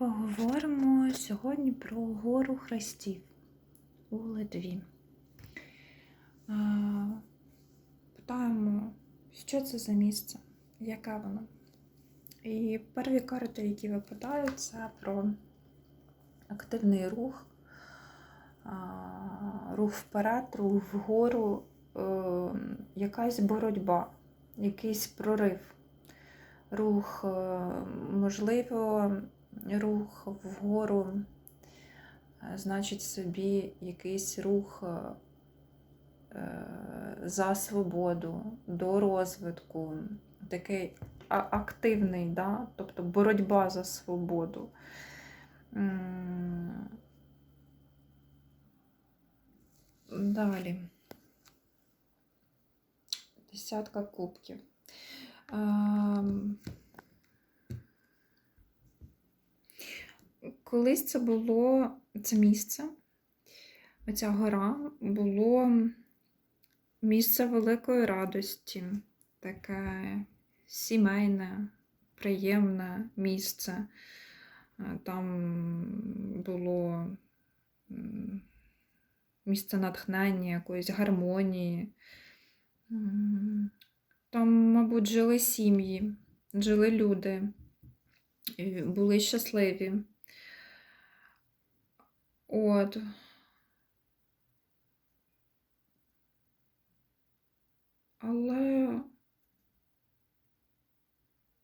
Поговоримо сьогодні про гору хрестів у Литві. Питаємо, що це за місце, яке воно. І перві карти, які випадають, це про активний рух, рух вперед, рух вгору, е, якась боротьба, якийсь прорив, рух, е, можливо, рух вгору, е, значить собі якийсь рух е, е, за свободу, до розвитку, такий активний, да? тобто боротьба за свободу. Далі. Десятка кубків. Колись це було це місце, оця гора було місце великої радості, таке сімейне, приємне місце. Е, Там було місце натхнення, якоїсь гармонії. Там, мабуть, жили сім'ї, жили люди, були щасливі. От. Але.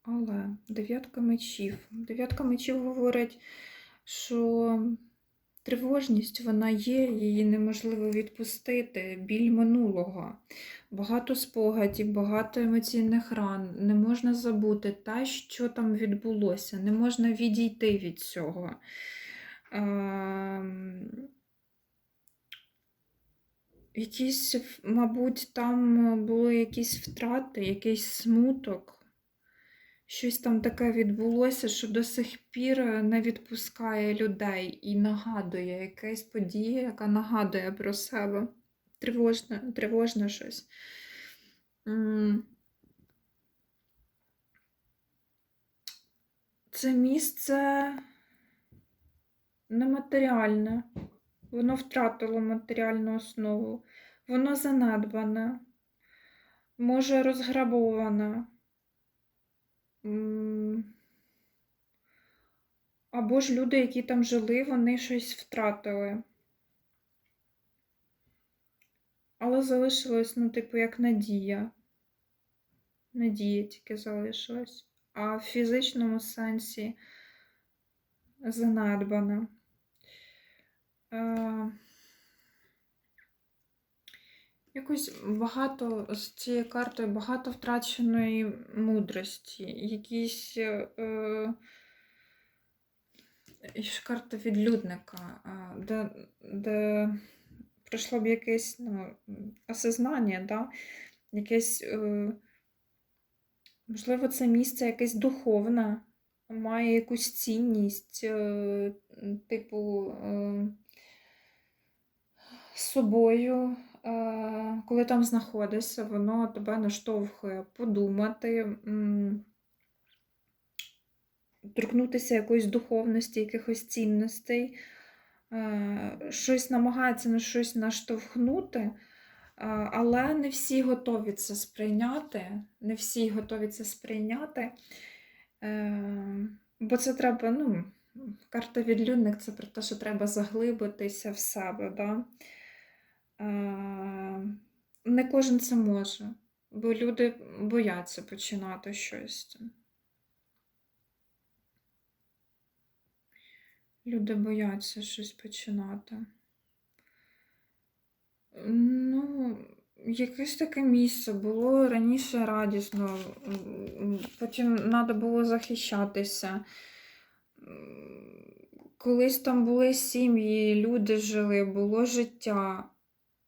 Але дев'ятка мечів. Дев'ятка мечів говорить, що тривожність вона є, її неможливо відпустити, біль минулого, багато спогадів, багато емоційних ран. Не можна забути те, що там відбулося, не можна відійти від цього. Якісь, мабуть, там були якісь втрати, якийсь смуток. Щось там таке відбулося, що до сих пір не відпускає людей і нагадує якась подія, яка нагадує про себе. Тривожне, тривожне щось. Це місце нематеріальне. Воно втратило матеріальну основу. Воно занедбане, може розграбоване. Або ж люди, які там жили, вони щось втратили. Але залишилось, ну, типу, як надія. Надія тільки залишилась. А в фізичному сенсі занедбана. Е, Якось багато з цією картою багато втраченої мудрості, якісь е, е, карта відлюдника, е, де, де пройшло б якесь ну, осознання, да? якесь, е, можливо, це місце якесь духовне, має якусь цінність, е, типу. З собою, е, коли там знаходишся, воно тебе наштовхує подумати, торкнутися якоїсь духовності, якихось цінностей, е, щось намагається на щось наштовхнути, е, але не всі готові це сприйняти, не всі готові це сприйняти. Бо це треба, ну, карта відлюдник це про те, що треба заглибитися в себе. Да? Е, Не кожен це може, бо люди бояться починати щось. Люди бояться щось починати. Ну, якесь таке місце було раніше радісно, потім треба було захищатися. Колись там були сім'ї, люди жили, було життя,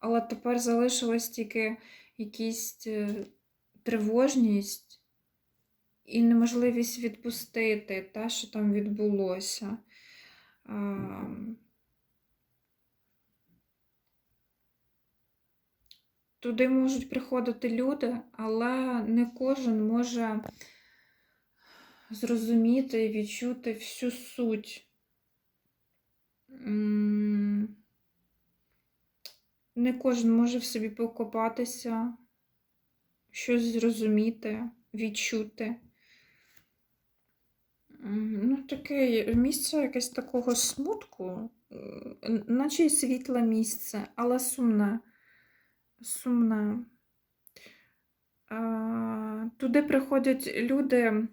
але тепер залишилась тільки якісь е, тривожність і неможливість відпустити те, що там відбулося. Туди можуть приходити люди, але не кожен може зрозуміти і відчути всю суть. Не кожен може в собі покопатися, щось зрозуміти, відчути. Ну, таке місце якесь такого смутку, наче й світле місце, але сумне. Сумне. Туди приходять люди,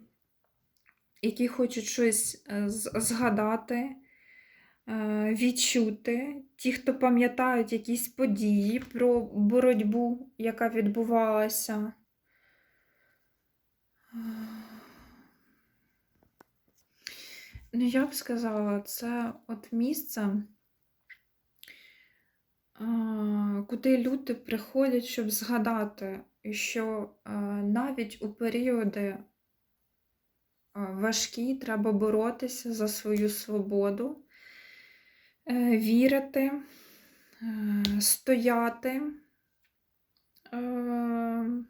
які хочуть щось е, згадати, відчути. Ті, хто пам'ятають якісь події про боротьбу, яка відбувалася. Ну, я б сказала, це от місце, куди люди приходять, щоб згадати, що навіть у періоди важкі треба боротися за свою свободу, е, вірити, е, стояти. е,